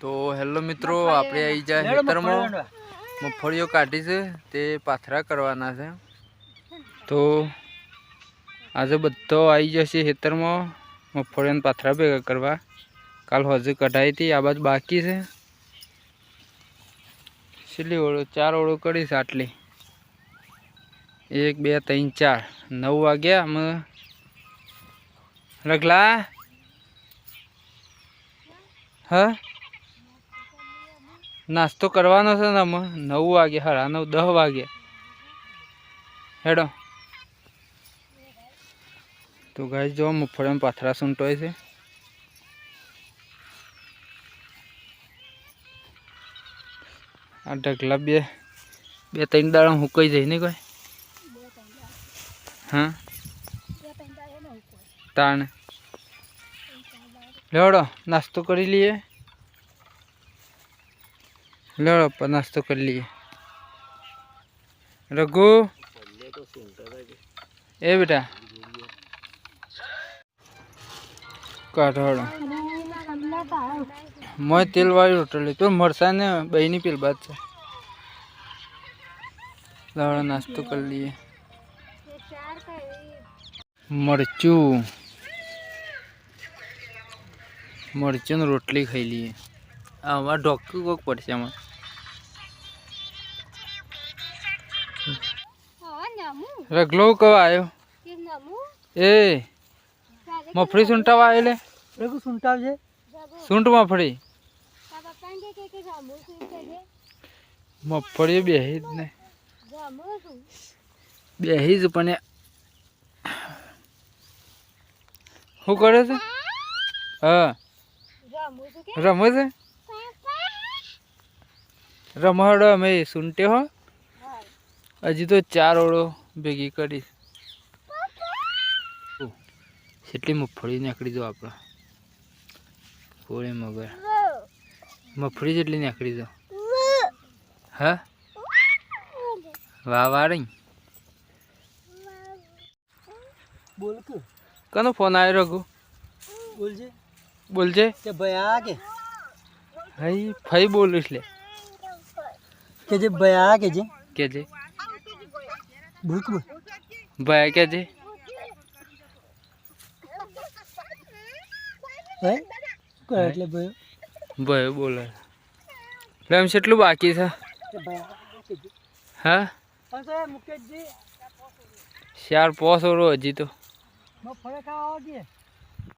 તો હેલો મિત્રો આપણે આવી જાય ખેતરમાં મગફળીઓ કાઢી છે તે પાથરા કરવાના છે. તો આજે બધો આવી જશે ખેતરમાં મગફળીઓને પાથરા ભેગા કરવા. કાલ હજુ કઢાઈ હતી આ બાજુ બાકી છે. છેલ્લી ઓળો ચાર ઓળો કરીશ આટલી. એક બે ત્રણ ચાર. નવ વાગ્યા અમે રગલા? હા? નાસ્તો કરવાનો છે ને અમે નવ વાગે સાડા નવ દસ વાગે. હેડો. તો ગાય જો મગફળીમાં પાથરા સૂંટોય છે. આ ઢગલા બે બે, ત્રણ દાડા હુકાઈ જાય ને કોઈ? હા? તાણ. લેવડો નાસ્તો કરી લઈએ. લેવડો પણ નાસ્તો કરી લઈએ રઘુ એ બેટા કાઢોડો મોય તેલ વાળી રોટલી તો મરસા ને બહીની પેલ બાદ છે લેવડો નાસ્તો કરી લઈએ મરચું મરચું રોટલી ખાઈ લઈએ આમાં ઢોકું કોક પડશે આમાં રગલો કવા આવ્યો એ મફળી સૂંટાવા આવ્યો લે રઘુ સુંટાવજે. સૂંટ મફળી મફળી બેહી જ ને. બેહી જ પણ શું કરે છે? હા. રમો છે? રમાડો અમે સૂંટે હો. હજી તો ચાર ઓળો ભેગી કરી. કેટલી મગફળી નીકળી દો આપણે. કોળી મગર. મગફળી જેટલી નીકળી દો. હા? વાહ વાહ રહી બોલ કનો ફોન આવ્યો રઘુ? બોલજે બોલજે કે ભયા કે? હઈ ફઈ બોલીશ લે કે જે ભયા કે જે? કેજે બોલ બોલ ભાઈ કે જે? એટલે ભયો. ભાઈ બોલે. એમ કેટલું બાકી છે? હા? ચાર પોસ હજી તો. મગ ખાવા આવો કે?